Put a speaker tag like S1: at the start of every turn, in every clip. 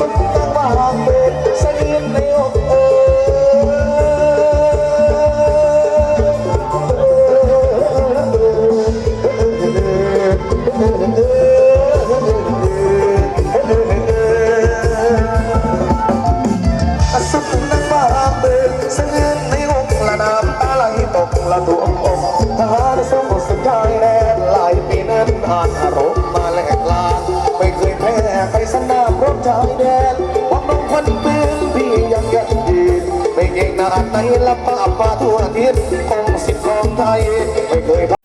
S1: Thank you. วิตของสิทธิ์ของไทยไม่เคย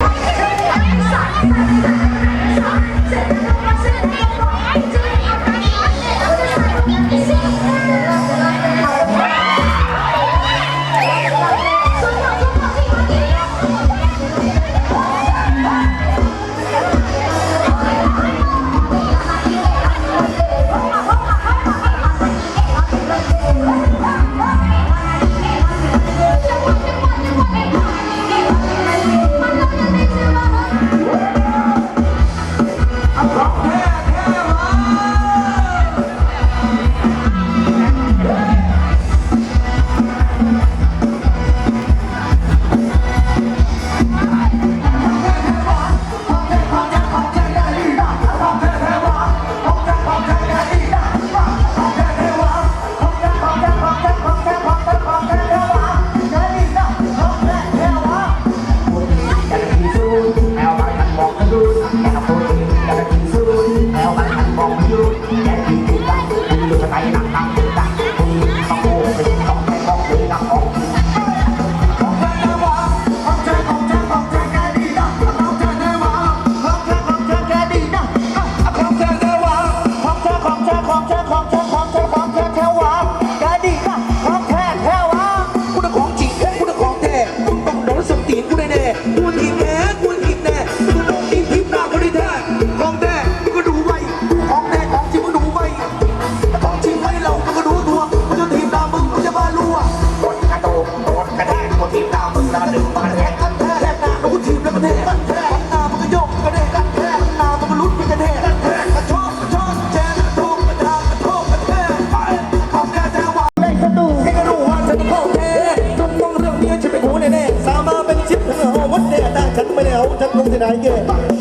S2: I Get it.